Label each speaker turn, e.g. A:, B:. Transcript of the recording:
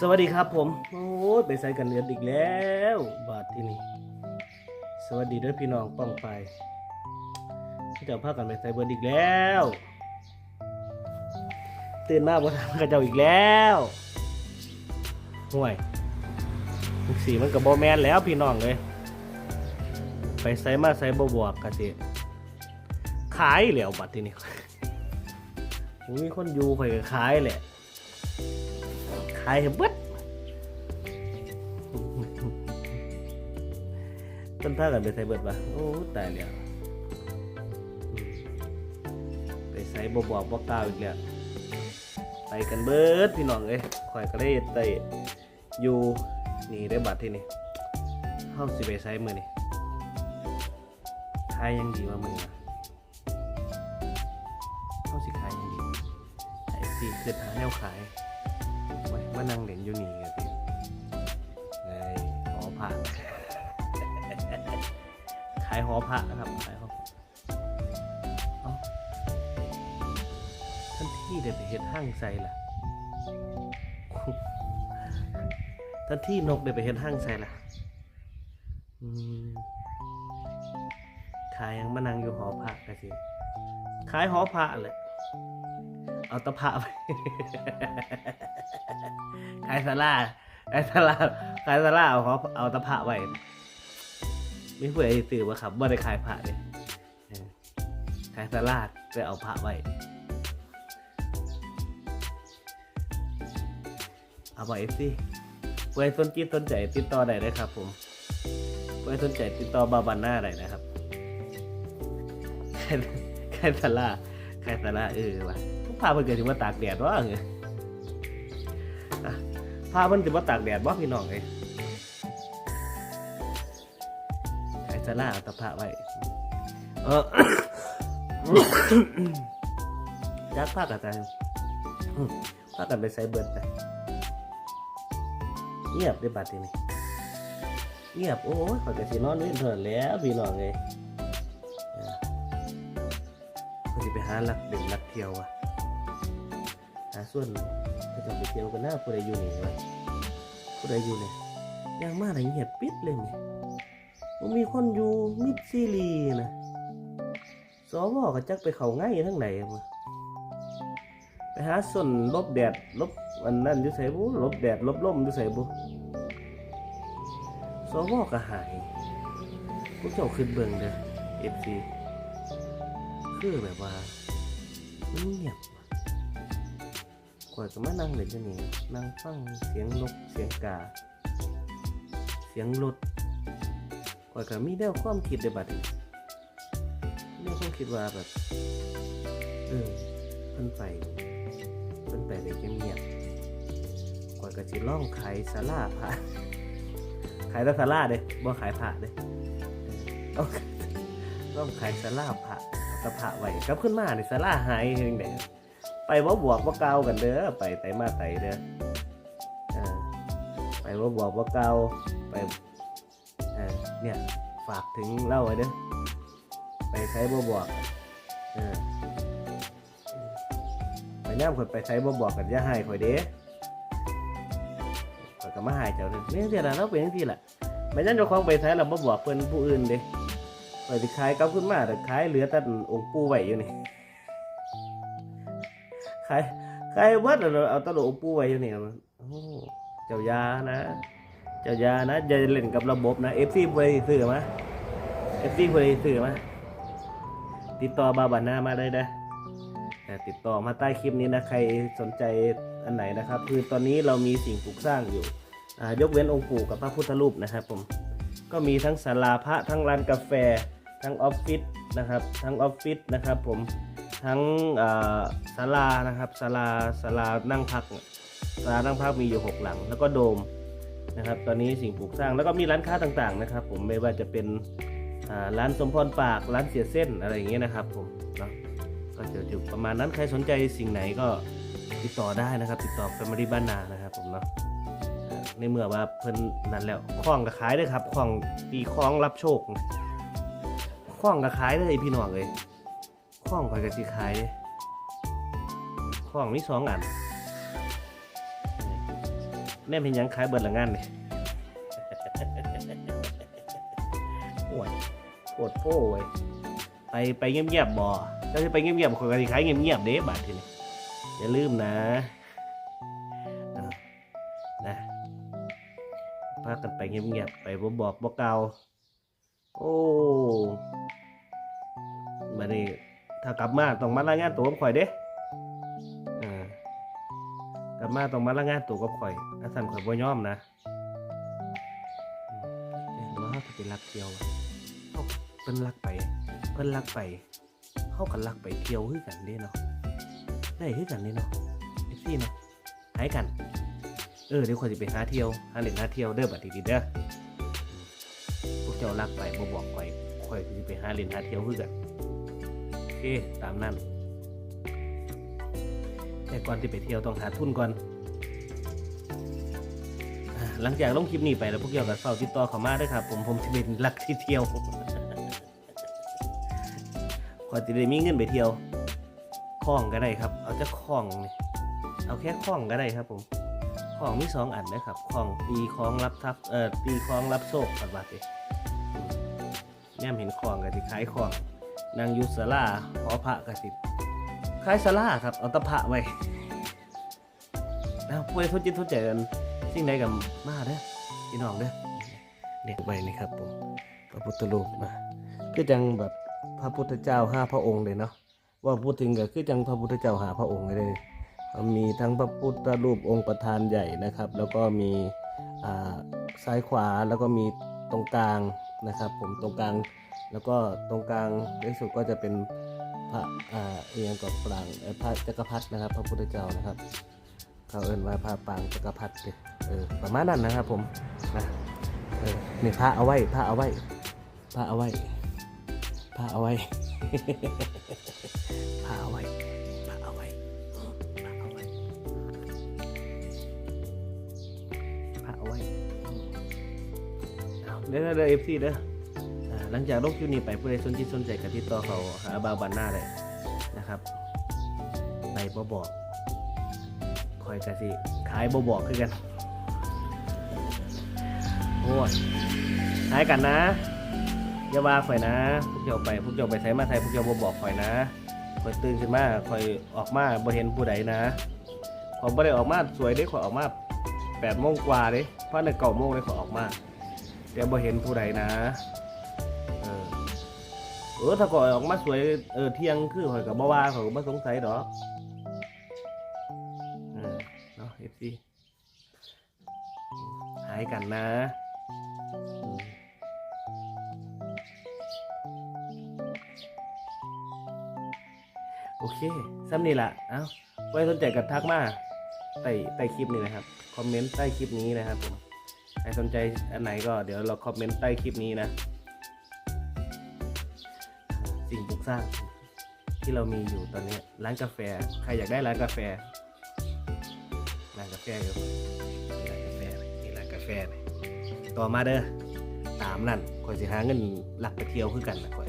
A: สวัสดีครับผม โอ้ยไปใส่กันเดือนอีกแล้ว บาทที่นี่สวัสดีด้วยพี่น้องป้องไปที่เจ้าพากันไปใส่เบิร์ดอีกแล้ว ตื่นมาบ่ทำกับเจ้าอีกแล้วห่วยสีมันกับบแมนแล้วพี่น้องเลย ไปใส่มาใส่บวบกกะสิขายเหลวบัตรที่นี่มีคนอยู่ข่อยขายแหละายให้เบิดต้นพากันไปใส่เบิดปะโอ้ตายแล้วไปใส่บบอกบอกกล่าวอีกแล้วไปกันเบิดพี่น้องเอ้ยข่อยก็ได้ไต่อยู่นี่ได้บัตรที่นี่เฮาสิไปใส่มือนี่ขายยังดีว่ามือนะเฮาสิขายยังดีขายสิคือหาแนวขายไว้ มานั่งเล่นอยู่นี่กันสิเลยหอพระขายหอพระนะครับขายหอเอ้าท่านที่เดี๋ยวไปเห็ดห้างใส่ล่ะท่านที่นกเดี๋ยวไปเห็ดห้างใส่ล่ะขายยังมานั่งอยู่หอพระกันสิขายหอพระเลย เอาตะพะไปขายสลาขายสลาขายสลาเอาเขาเอาตะพะไว้ไม่เพื่อไอ้สื่อว่าครับว่าได้ขายพระเลยขายสลาไปเอาพระไว้ เอาไว้สิเพื่อสนจิตสนใจติดต่อได้เลยครับ ผมเพื่อสนใจติดต่อบาบันหน้าได้นะครับขายขายสลาขายสลาเออว่ะ พาเพื่นเกิดถึงว่าตากแดดวะเออพาเพิ่นสิบ่ตากแดดบ่พี่น้องเอ้ยไอ้สลาเอาตะพระไว้เออจักพากันไปพากันไปใส่เบิร์ดไปเงียบได้บัดทีนี้เงียบโอ้ยขอยก็สินอนเว้นเถิดแล้วพี่น้องเอ้ยเออข่อยสิไป หาลักเด่นกเที่ยวว่ะหาส่วนก็จะไปเที่ยวกันหน้าผู้ใดอยู่นี่วะผู้ใดอยู่เนี่ยยังมาอะไรเงียบปิดเลยเนี่ยมันมีคนอยู่มิดซีรีนะสวก็จักไปเขาง่ายทั้งไหนวะไปหาส่วนลบแดดลบอันนั้นอยู่ใส่บุลบแดดลบลมอยู่ใส่บุสวก็หายพวกเจ้าขึ้นเบิ่งเด้อเอฟซีคือแบบว่ามันเงียบ กว่าจะมานั่งเล่นจะนี่นั่งฟังเสียงนกเสียงกา เสียงรถกว่าก็มีแนวความคิดในบัดนี้แนวความคิดว่าแบบเออเพิ่นไปเพิ่นไปเลยเงียบๆกว่าก็สิล่องขายสาลาพระขายแต่สาลาเด้บ่ขายพระเด้เออเอาล่องขายสาลาพระเอาแตะพระไว้กลับขึ้นมาในสาลาหายเฮงเด้ ไปว่าบวกว่าเกากันเด้อไปไตมาไตเด้ออไปว่าบวกว่าเกาไปเนี่ยฝากถึงเล่าไว้เด้อไปใช้บ่บวกอไปน้ำคนไปใช้บ่บวกกันอย่าให้ข่อยเด้ข่อยก็มาใหายเจ้าเด้อเนี่ยเดี๋ยวเราเป็นจังซี่แหละไม่งั้นเจ้าของไปใช้เราบ่บวกเพิ่นผู้อื่นเด้ไปสิขายกับขึ้นมาแต่ขายเหลือแต่องค์ปู่ไว้อยู่นี่ ใครใครเบิดเอาเอาตลกปูไว้อยู่นี่โอ้เจ้ายานะเจ้ายานะอย่าเล่นกับระบบนะเอฟซีบริสื่อมาเอฟซีบริสื่อมาติดต่อบาบานามาได้นะต่ติดต่อมาใต้คลิปนี้นะใครสนใจอันไหนนะครับ คือตอนนี้เรามีสิ่งปลูกสร้างอยู่ยกเว้นองค์ปู่กับพระพุทธรูปนะครับผมก็มีทั้งศาลาพระทั้งร้านกาแฟ ทั้งออฟฟิศนะครับ ทั้งออฟฟิศนะครับผม ทั้งศาลานะครับศาลาศาลานั่งพักศาลานั่งพักมีอยู่หกหลัง แล้วก็โดมนะครับ ตอนนี้สิ่งปลูกสร้างแล้วก็มีร้านค้าต่างๆนะครับ ผมไม่ว่าจะเป็นร้านสมพรปากร้านเสียเส้นอะไรอย่างเงี้ยนะครับผมเนาะก็จะอยู่ประมาณนั้นใครสนใจสิ่งไหนก็ติดต่อได้นะครับ ติดต่อแฟมิลี่บ้านนานะครับผมเนาะในเมื่อว่าเพิ่นนั้นแล้วคล้องกับขายเลยครับคล้องตีคล้องรับโชคคล้องกับขายเลยพี่น้องเลย ข้องข่อยก็สิขายด้ข้องมีสองอันแน่เป็นยังขายเบิดละงานนี่โอ้ยโคตรโป้เว้ยไปไปเงียบๆบ่เจ้าจะไปเงียบๆคนก็สิขายเงียบๆเด้บาดทีนี้อย่าลืมนะนะพากันไปเงียบๆไปบ่บอกบ่เกล่าวโอ้มานี่ ถ้ากลับมาต้องมารายงานตัวกับข่อยเด้เออกลับมาต้องมารายงานตัวกับข่อยอาสันข่อยบ่ยอมนะเอ๊ะหรือว่าเขาจะไปรักเที่ยวเอ้าเพิ่นรักไป เพิ่นรักไปเขากันรักไปเที่ยวคือกันเด้เนาะได้คือกันเด้เนาะเอฟซีเนาะหายกันเออเดี๋ยวข่อยสิไปหาเที่ยวหาเล่นหาเที่ยวเด้อบัดนี้เด้อพวกเจ้ารักไปบ่บอกข่อยข่อยสิไปหาเล่นหาเที่ยวคือกัน ตามนั้นแต่ก่อนที่ไปเที่ยวต้องหาทุนก่อนหลังจากลงคลิปนี้ไปแล้วพวกเกี่ยวกับเฝ้าติดต่อเขามาด้วยครับ ผมผมจะเป็นรักที่เที่ยวขอจะได้มีเงินไปเที่ยวคล้องก็ได้ครับ เอาจะคล้องนี่เอาแค่คล้องก็ได้ครับผมคล้องมีสองอันนะครับคล้องตีคล้องรับทรัพย์เอ่อตีคล้องรับโชคปัดบาดเลยแม่มเห็นคล้องก็สิขายคล้อง นางยุสลาหอพระกสิขายสลาครับ เอาตะพระไว้แล้วผู้ใดทุจิตทุใจกันสิ่งใดกับมาเด้อพี่น้องเด้อเด็กไว้นี่ครับผมพระพุทธรูปมาคือจังแบบพระพุทธเจ้าห้าพระองค์เลยเนาะว่าพูดถึงก็คือจังพระพุทธเจ้าหาพระองค์เลยมีทั้งพระพุทธรูปองค์ประธานใหญ่นะครับ แล้วก็มีอ่าซ้ายขวาแล้วก็มีตรงกลางนะครับ ผมตรงกลาง แล้วก็ตรงกลางที่สุดก็จะเป็นพระเอียงกับปรางพระจักรพรรดินะครับ พระพุทธเจ้านะครับ เขาเอ่นว่าพระปรางจักรพรรดิเออประมาณนั้นนะครับผมนะเออนี่พระเอาไว้พระเอาไว้พระเอาไว้ผ้าเอาไว้ผ้าเอาไว้ผ้าเอาไว้ผ้าเอาไว้ผ้าเอาไว้เอาเด้อเด้อเอฟซีเด้อ หลังจากลงคลิวนี้ไปผู้ใดสนใจสนใจกับติดต่อเขาหาบาวบันหน้าเลยนะครับไปบ่บอกคอยกะสิขายบ่บอกคือกันโอ้ยขายกันนะอย่าว่าข่อยนะ พวกเจ้าไปพวกเจ้าไปใส่มาใส่พวกเจ้าบ่บอกข่อยนะข่อยตื่นขึ้นมาข่อยออกมาบ่เห็นผู้ใดนะข่อยบ่ได้ออกมาสวยเด้ข่อยออกมา8โมงกว่าเด้เพราะในเก้าโมงเด้ข่อยออกมาแต่บ่เห็นผู้ใดนะ ออถ้าข่อยออกมาสวยเออเที่ยงคือข่อยก็บ่ว่าข่อยก็บ่สงสัยดอกเออเนาะ FC หายกันนะโอเคซ้ำนี่แหละเอ้าไว้สนใจกับทักมาใต้ใต้คลิปนี้นะครับ คอมเมนต์ใต้คลิปนี้นะครับผมใครสนใจอันไหนก็เดี๋ยวเราคอมเมนต์ใต้คลิปนี้นะ สร้างที่เรามีอยู่ตอนนี้ร้านกาแฟ ใครอยากได้ร้านกาแฟ ร้านกาแฟอยู่ร้านกาแฟนี่ร้านกาแฟต่อมาเด้อตามนั่นคอยสิหาเงินหลักไปเที่ยวคือกันนะคอย